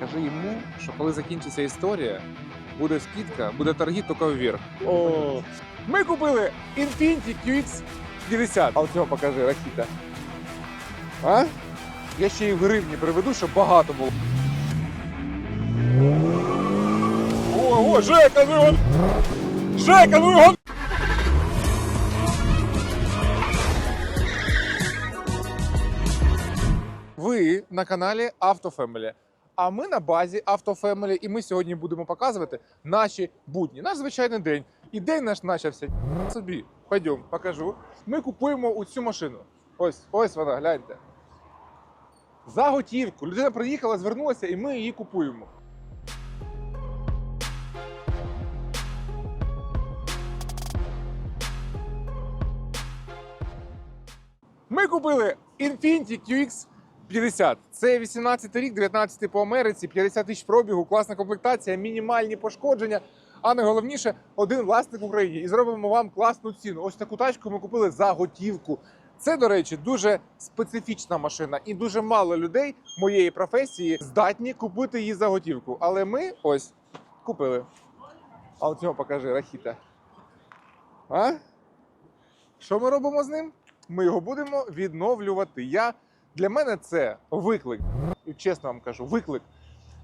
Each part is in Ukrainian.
Кажи йому, що коли закінчиться історія, буде скидка, буде торги тільки вверх. О, Ми купили Infiniti QX 50. А оцього покажи, Ракіта. А? Я ще й в гривні приведу, щоб багато було. Ого, Жека, ну його... Жека, ну його... Ви на каналі AutoFamily. А ми на базі AutoFamily, і ми сьогодні будемо показувати наші будні, наш звичайний день. І день наш почався собі. Пойдем, покажу. Ми купуємо у цю машину. Ось, ось вона, гляньте. За готівку. Людина приїхала, звернулася, і ми її купуємо. Ми купили Infiniti QX 50. Це 18 рік, 19 по Америці, 50 тисяч пробігу, класна комплектація, мінімальні пошкодження. А найголовніше, один власник в Україні. І зробимо вам класну ціну. Ось таку тачку ми купили за готівку. Це, до речі, дуже специфічна машина, і дуже мало людей моєї професії здатні купити її за готівку. Але ми ось купили. А от цього покажи, Рахіта. А? Що ми робимо з ним? Ми його будемо відновлювати. Я, для мене це виклик. І Чесно вам кажу, виклик.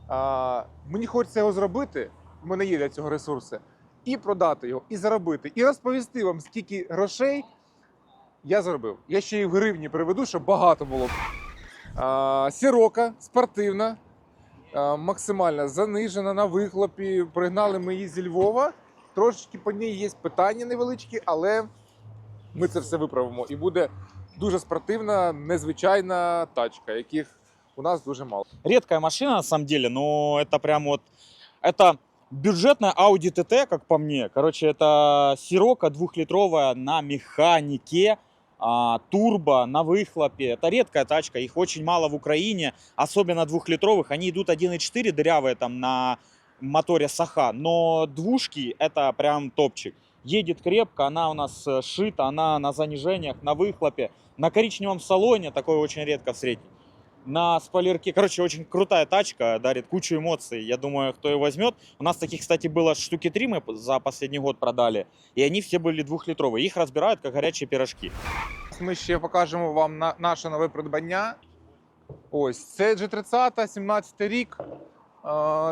А, мені хочеться його зробити. в мене є для цього ресурси. І продати його, і заробити, і розповісти вам, скільки грошей я заробив. Я ще й в гривні приведу, щоб багато було. А, сірока спортивна, а, максимально занижена на вихлопі. Пригнали ми її зі Львова. Трошечки по ній є питання невеличкі, але ми це все виправимо. І буде дуже спортивна, незвичайна тачка, яких у нас дуже мало. редкая машина на самом деле, но это прям вот... Это бюджетная Audi TT, как по мне. Короче, это сирока двухлитровая на механике, а, турбо, на выхлопе. Это редкая тачка, их очень мало в Украине, особенно двухлитровых. Они идут 1.4 дырявые там на моторе Саха, но двушки это прям топчик. Едет крепко, она у нас э, шита, она на занижениях, на выхлопе, на коричневом салоне, такое очень редко встретить. На спойлерке, короче, очень крутая тачка, дарит кучу эмоций. Я думаю, кто ее возьмет. У нас таких, кстати, было штуки три мы за последний год продали, и они все были двухлитровые. Их разбирают как горячие пирожки. Ми ще покажемо вам на, наше нове придбання. Ось це G30, 17 рік, е,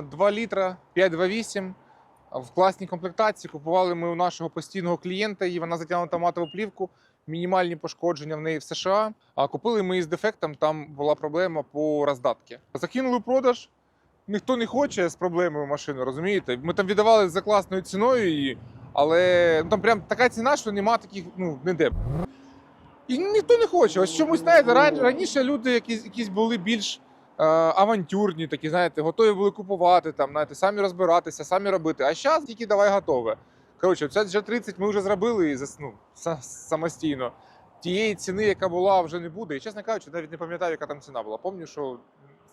2 літра, 528. В класній комплектації купували ми у нашого постійного клієнта, і вона затягнута матову плівку. Мінімальні пошкодження в неї в США. А купили ми її з дефектом, там була проблема по роздатці. Закинули в продаж. Ніхто не хоче з проблемою машину, розумієте? Ми там віддавали за класною ціною її, але ну, там прям така ціна, що нема таких ну, ніде. І ніхто не хоче. Ось чомусь знаєте, раніше люди якісь, якісь були більш авантюрні, такі, знаєте, готові були купувати, там, знаєте, самі розбиратися, самі робити. А зараз тільки давай готове. Коротше, це G30 ми вже зробили і ну, самостійно. Тієї ціни, яка була, вже не буде. І чесно кажучи, навіть не пам'ятаю, яка там ціна була. Пам'ятаю, що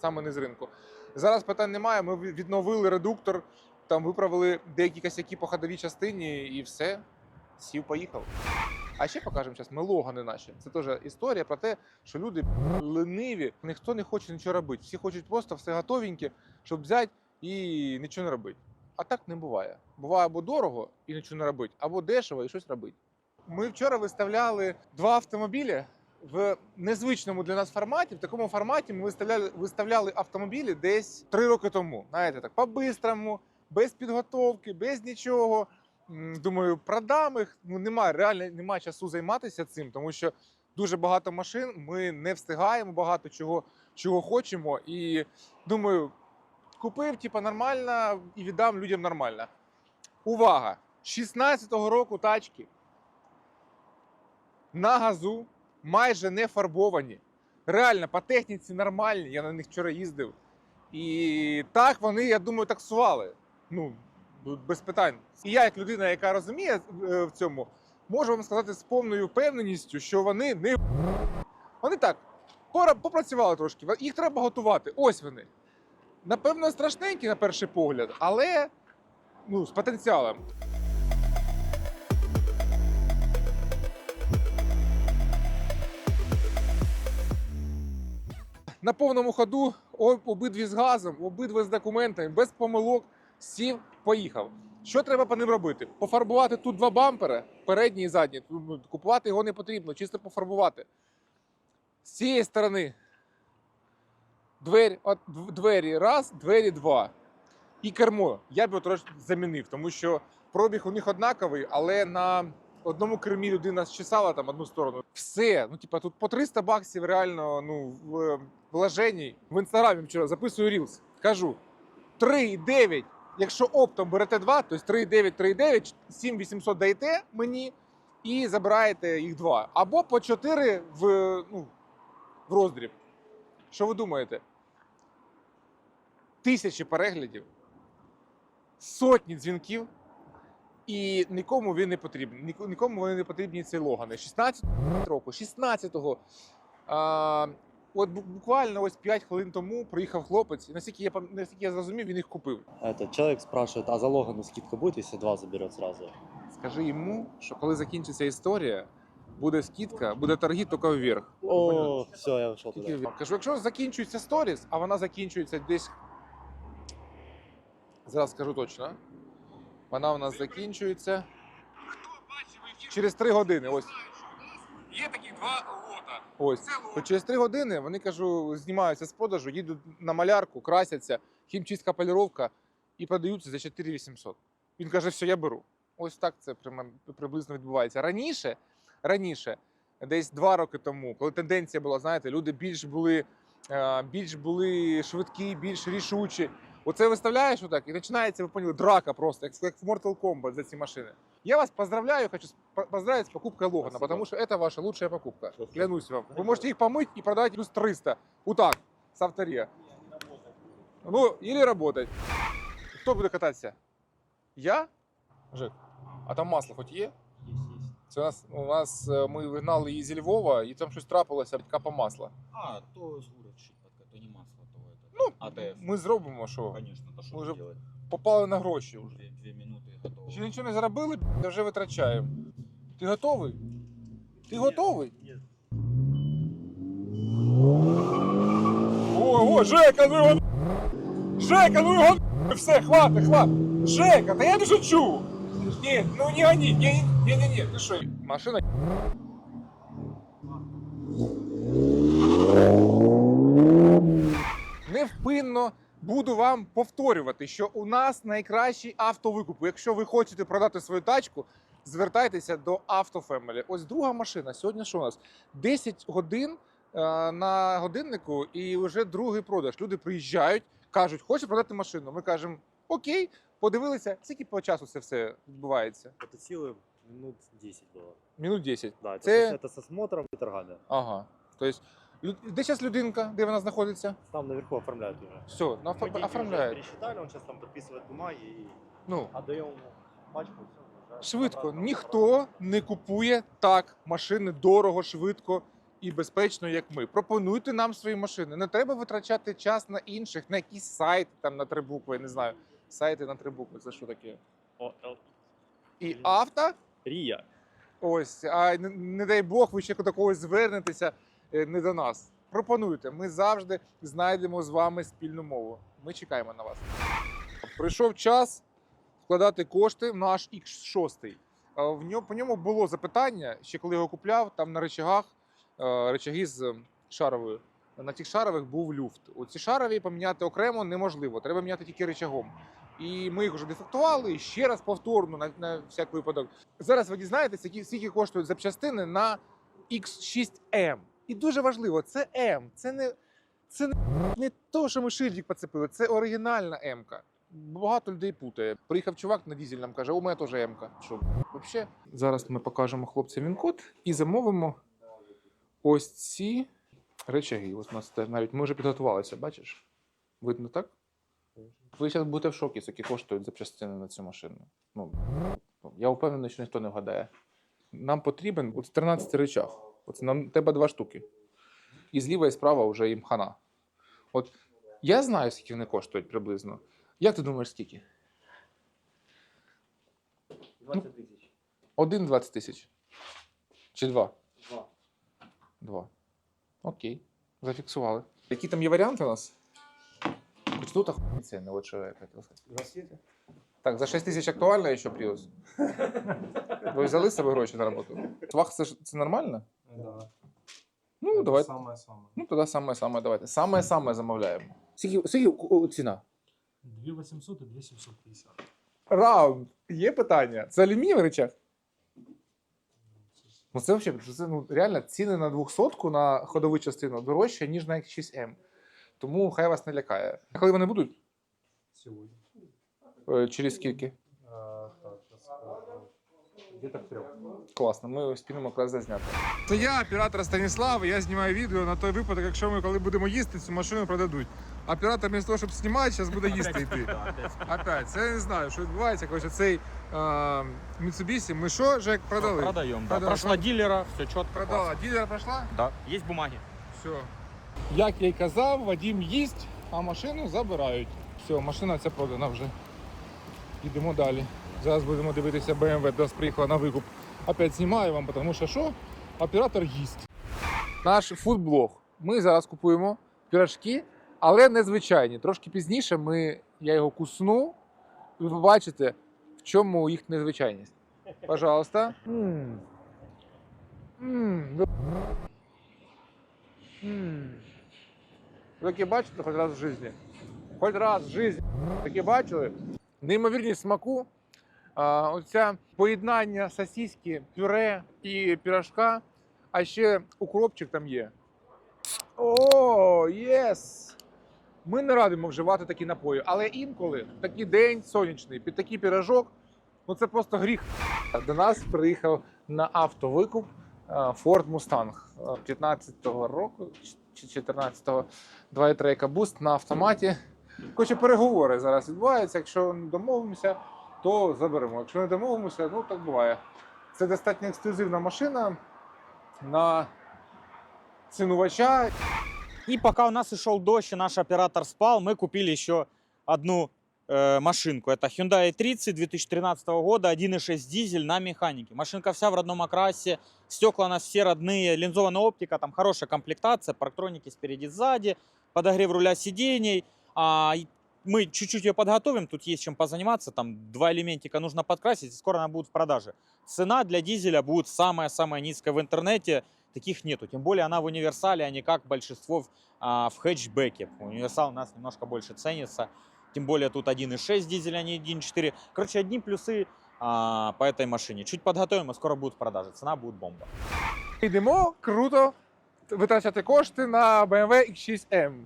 саме не з ринку. Зараз питань немає. Ми відновили редуктор, там виправили деякі косяки по ходовій частині, і все. Сів, поїхав. А ще покажемо зараз мелогани наші. Це теж історія про те, що люди лениві, ніхто не хоче нічого робити. Всі хочуть просто все готовеньке, щоб взяти і нічого не робити. А так не буває. Буває або дорого і нічого не робити, або дешево і щось робити. Ми вчора виставляли два автомобілі в незвичному для нас форматі. В такому форматі ми виставляли, виставляли автомобілі десь три роки тому. Знаєте, так по-бистрому, без підготовки, без нічого. Думаю, продам їх. Ну немає реально немає часу займатися цим, тому що дуже багато машин. Ми не встигаємо багато чого, чого хочемо. І думаю, купив, типа, нормально і віддам людям нормально. Увага! 16-го року тачки на газу майже не фарбовані. Реально, по техніці нормальні, я на них вчора їздив. І так вони, я думаю, таксували. Ну, без питань. І я, як людина, яка розуміє е, в цьому, можу вам сказати з повною впевненістю, що вони не вони так попрацювали трошки. Їх треба готувати. Ось вони. Напевно, страшненькі на перший погляд, але ну, з потенціалом. На повному ходу Обидві з газом, обидві з документами, без помилок, сів, поїхав. Що треба по ним робити? Пофарбувати тут два бампери, передній і задній. Тут, ну, Купувати його не потрібно, чисто пофарбувати. З цієї сторони двері, от, двері раз, двері два. І кермо. Я б його трошки замінив, тому що пробіг у них однаковий, але на одному кермі людина зчесала там одну сторону. Все. Ну, типа, тут по 300 баксів реально ну, в вложенні. В інстаграмі вчора записую рілс. Кажу 3,9. Якщо оптом берете 2, то 3,9, 3,9, 7800 даєте мені і забираєте їх два. Або по 4 в, ну, в роздріб. Що ви думаєте? Тисячі переглядів, сотні дзвінків, і нікому він не потрібен. Нікому вони не потрібні ці логани. 16 року, 16-го. А, от буквально ось 5 хвилин тому приїхав хлопець, і наскільки я наскільки я зрозумів, він їх купив. Этот человек спрашивает, а за Логану скидка будет, если два заберет сразу? Скажи йому, що коли закінчиться історія, буде скидка, буде торги тільки вверх. О, все, я ушел Тільки туда. вверх. Кажу, якщо закінчується сторіс, а вона закінчується десь. Зараз скажу точно. Вона у нас закінчується. Через 3 години. Ось. Є такі два. Ось. То через 3 години вони кажу, знімаються з продажу, їдуть на малярку, красяться, хімчистка поліровка і продаються за 4800. Він каже, все, я беру. Ось так це приблизно відбувається. Раніше, раніше, десь два роки тому, коли тенденція була, знаєте, люди більш були, е, більш були швидкі, більш рішучі. Оце виставляєш отак і починається, ви поняли, драка просто, як, як в Mortal Kombat за ці машини. Я вас поздравляю, хочу с- поздравить с покупкой Логана, Спасибо. потому что это ваша лучшая покупка. Спасибо. Клянусь вам. Вы можете их помыть и продать плюс 300. Вот так, с автория. Ну, или работать. Хто буде кататися? Я? Жек, а там масло хоч є? Це у нас, у нас е, ми вигнали її зі Львова, і там щось трапилося, капа масла. А, то с Ну, АТФ. Ми зробимо, що Конечно, то что уже уже делать? попали на гроші вже. Две, две минуты и готово. Ще нічого не заробили, б**, вже витрачаємо. Ти готовий? Ти готовий? Нет. Ого, Жека, ну його. Жека, ну його. Все, хватить, хватить. Жека, та я не шучу. Ні, ну не гони, ні, ні, ні, ні, ти що? Машина. Невпинно буду вам повторювати, що у нас найкращий автовикуп. Якщо ви хочете продати свою тачку, звертайтеся до Автофемелі. Ось друга машина. Сьогодні що у нас? 10 годин е, на годиннику і вже другий продаж. Люди приїжджають, кажуть, хочу продати машину. Ми кажемо, окей, подивилися, скільки по часу це все відбувається? Это силы минут 10 было. Минут 10. Да, это, Це- со, это со смотром и торгами. Ага. Тобто, лю- де зараз людинка, де вона знаходиться? Там наверху оформляют уже. Все, на Мы деньги уже оформляють. пересчитали, он сейчас там подписывает бумаги и Ну, отдаем ему пачку. всё, уже Швидко. обратно. Ніхто не купує так машини дорого, швидко і безпечно, як ми. Пропонуйте нам свої машини. Не треба витрачати час на інших, на якісь сайти, там на три букви, я не знаю. Сайти на три букви, це що таке? О, Л- І авто. Рия. Ось, а не, не дай Бог, ви ще до когось звернетеся е, не до нас. Пропонуйте, ми завжди знайдемо з вами спільну мову. Ми чекаємо на вас. Прийшов час вкладати кошти в наш X6. Е, В ньому, по ньому було запитання, ще коли його купляв, там на речагах, е, речаги з шаровою. На тих шарових був люфт. Оці шарові поміняти окремо неможливо, треба міняти тільки речагом. І ми їх вже дефектували ще раз повторно на, на всяк випадок. Зараз ви дізнаєтеся, скільки коштують запчастини на X6M. І дуже важливо, це М. Це не, це не, не то, що ми шильдик поцепили, це оригінальна М-ка. Багато людей путає. Приїхав чувак на дізель, нам каже, у мене теж М-ка. Що взагалі? Зараз ми покажемо хлопцям він-код і замовимо ось ці речаги. Ось у нас навіть ми вже підготувалися, бачиш? Видно так? Ви зараз будете в шокі, скільки коштують запчастини на цю машину. Ну, я впевнений, що ніхто не вгадає. Нам потрібен от 13 речах. Оце нам треба два штуки. І зліва і справа вже їм хана. От я знаю, скільки вони коштують приблизно. Як ти думаєш, скільки? 20 тысяч. Один 20 тисяч. Чи два? Два. Два. Окей. Зафіксували. Які там є варіанти у нас? Тут охуенные цены, вот что я хотел сказать. Так, за 6 тисяч актуально ще Prius? Ви взяли з собою гроші на роботу? Свах це, ж- це нормально? Да. Ну, Это давайте. Самое-самое. Ну, тоді саме-саме давайте. Саме-саме замовляємо. Скільки, скільки о, ціна? 2800 и 2750. Раунд. Є питання. Це алюмінієвий речах? Ну це взагалі це, ну, реально ціни на 200 на ходову частину дорожче, ніж на X6M. Тому хай вас не лякає. А коли вони будуть? Сегодня. Е, Через скільки? А, так, сейчас скажу. Где-то в трех. Класно, ми спільно якраз зазняти. Це я, оператор Станіслав, і я знімаю відео на той випадок, якщо ми коли будемо їсти, цю машину продадуть. Оператор вместо того, щоб знімати, зараз буде їсти йти. Опять, це я не знаю, що відбувається. Короче, цей Mitsubishi, ми що, Жек, продали? Продаем, да. Продала. Прошла дилера, все четко. Продала. Дилера пройшла? Да. Есть бумаги. Все. Як я й казав, Вадім їсть, а машину забирають. Все, машина ця продана вже. Йдемо далі. Зараз будемо дивитися BMW, до приїхала на викуп. Опять знімаю вам, тому що що? Оператор їсть. Наш фудблог. Ми зараз купуємо пірожки, але незвичайні. Трошки пізніше ми, я його кусну, і ви побачите, в чому їх незвичайність. Пожалуйста. М. М, ви М. Таке бачите хоч раз в житті? Хоч раз в житті таке бачили? Неймовірність смаку. А, оця поєднання сосиски, пюре і пірожка, а ще укропчик там є. О, єс! Ми не радимо вживати такі напої, але інколи такий день сонячний, під такий пірожок, ну це просто гріх. До нас приїхав на автовикуп Ford Mustang е, 15-го року чи 14-го 2.3 EcoBoost на автоматі. Коротше, переговори зараз відбуваються. Якщо домовимося, то заберемо. Якщо не домовимося, ну так буває. Це достатньо ексклюзивна машина на цінувача. И пока у нас и шел дождь, и наш оператор спал, мы купили еще одну э, машинку. Это Hyundai 30 2013 года, 1.6 дизель на механике. Машинка вся в родном окрасе, стекла у нас все родные, линзованная оптика, там хорошая комплектация, парктроники спереди, сзади, подогрев руля сидений. А, и мы чуть-чуть ее подготовим, тут есть чем позаниматься, там два элементика нужно подкрасить, и скоро она будет в продаже. Цена для дизеля будет самая-самая низкая в интернете, таких нету. Тем более она в универсале, а не как большинство а, в хэтчбеке. Универсал у нас немножко больше ценится. Тем более тут 1.6 дизель, а не 1.4. Короче, одни плюсы а, по этой машине. Чуть подготовим, и скоро будет в продаже. Цена будет бомба. Йдемо круто витрачати кошти на BMW X6M.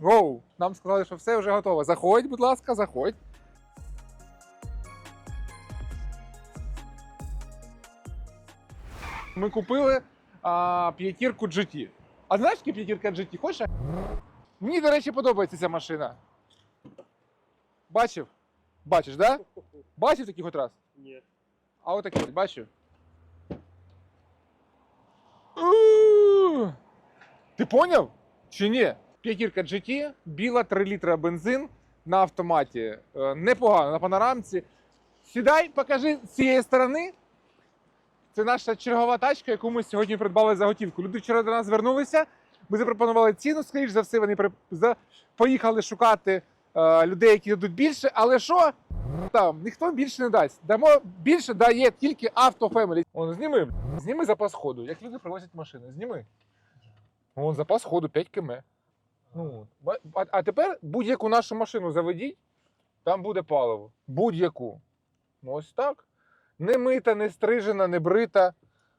Гоу! Нам сказали, що все вже готово. Заходь, будь ласка, заходь. Ми купили а, п'ятірку GT. А знаєш, яка п'ятірка GT? Хочеш? Мені, до речі, подобається ця машина. Бачив? Бачиш, так? Да? Бачив такий хоч раз? Нет. А отакий, от, бачив? Ти поняв? Чи ні? П'ятірка GT, біла 3 літра бензин на автоматі. Е, Непогано на панорамці. Сідай, покажи з цієї сторони. Це наша чергова тачка, яку ми сьогодні придбали за готівку. Люди вчора до нас звернулися. Ми запропонували ціну, скоріш за все, вони поїхали шукати е, людей, які дадуть більше. Але що? Там ніхто більше не дасть. Дамо більше дає тільки автофемелі. Он зніми, зніми запас ходу. Як люди привозять машини, зніми. Вон запас ходу 5 км. Ну, а, а тепер будь-яку нашу машину заведіть, там буде паливо. Будь-яку. Ну, ось так. Не мита, не стрижена, не брита.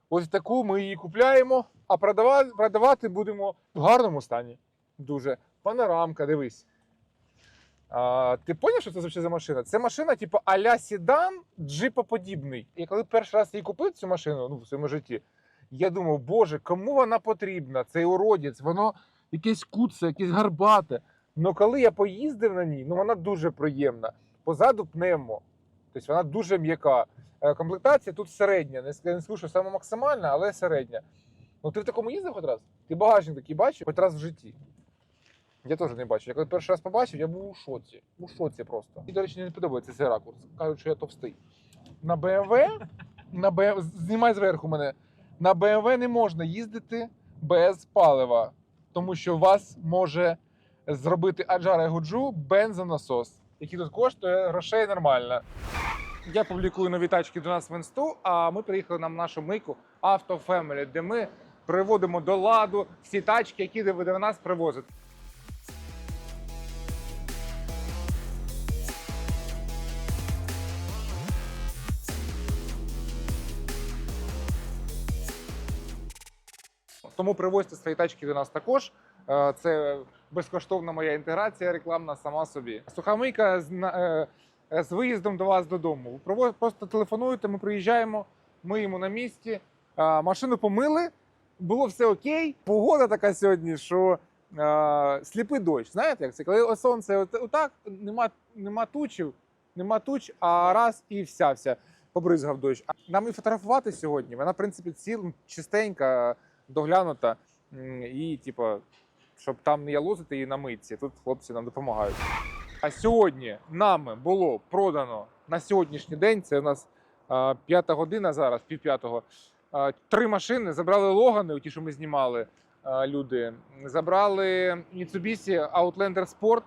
Ось таку ми її купляємо, а продавати, продавати будемо в гарному стані. Дуже. Панорамка, дивись. А, ти зрозумів, що це взагалі за машина? Це машина, типу, а-ля седан, джипоподібний. І коли перший раз я купив цю машину ну, в своєму житті, я думав, боже, кому вона потрібна? Цей уродець, воно якесь куце, якесь гарбате. Ну коли я поїздив на ній, ну вона дуже приємна. Позаду пневмо. Тобто вона дуже м'яка. Е, Комплектація тут середня. Не скажу, що саме максимальна, але середня. Ну ти в такому їздив хоч раз? Ти багажник такий бачив хоч раз в житті. Я теж не бачив. Я коли перший раз побачив, я був у шоці. У шоці просто. І, до речі, не подобається цей ракурс. Кажуть, що я товстий. На BMW, на BMW, знімай зверху мене. На BMW не можна їздити без палива, тому що вас може зробити Аджара Гуджу бензонасос, який тут коштує грошей нормально. Я публікую нові тачки до нас в інсту, а ми приїхали на нашу мийку Auto Family, де ми приводимо до ладу всі тачки, які ви до нас привозите. Тому привозьте свої тачки до нас також. Е, Це безкоштовна моя інтеграція, рекламна сама собі. Сухомийка з, е, з виїздом до вас додому. Ви просто телефонуєте, ми приїжджаємо, миємо на місці. Е, Машину помили, було все окей. Погода така сьогодні, що сліпий дощ. Знаєте, як це? Коли сонце отак, нема, нема тучів, нема туч, а раз і вся вся побризгав дощ. А Нам і фотографувати сьогодні. Вона, в принципі, ціл, чистенька, доглянута. І, типу, щоб там не ялозити її на митці. Тут хлопці нам допомагають. А сьогодні нами було продано на сьогоднішній день. Це у нас п'ята година зараз, пів п'ятого. Три машини забрали Логани, ті, що ми знімали люди. Забрали Mitsubishi Outlander Sport.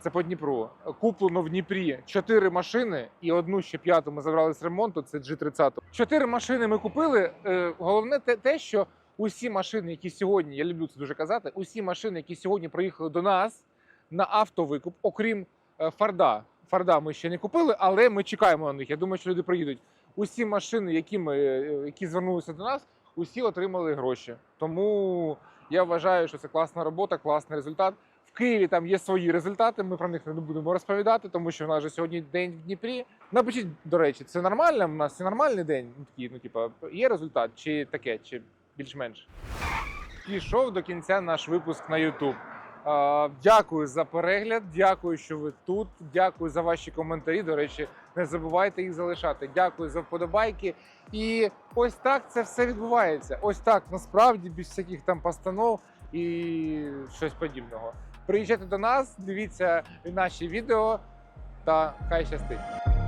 Це по Дніпру. Куплено в Дніпрі чотири машини, і одну ще п'яту ми забрали з ремонту. Це G30. Чотири машини ми купили. Е, Головне те, те, що усі машини, які сьогодні, я люблю це дуже казати, усі машини, які сьогодні приїхали до нас на автовикуп, окрім е, Фарда. Фарда ми ще не купили, але ми чекаємо на них. Я думаю, що люди приїдуть. Усі машини, які, ми, е, які звернулися до нас, усі отримали гроші. Тому я вважаю, що це класна робота, класний результат. Києві там є свої результати. Ми про них не будемо розповідати, тому що в нас же сьогодні день в Дніпрі. Напишіть, до речі, це нормально? У нас це нормальний день. Ну, такий, ну, типа, є результат, чи таке, чи більш-менш. Пішов до кінця наш випуск на YouTube. Дякую за перегляд, дякую, що ви тут. Дякую за ваші коментарі. До речі, не забувайте їх залишати. Дякую за вподобайки. І ось так це все відбувається. Ось так насправді без всяких там постанов і щось подібного. Приїжджайте до нас, дивіться наші відео та хай щастить.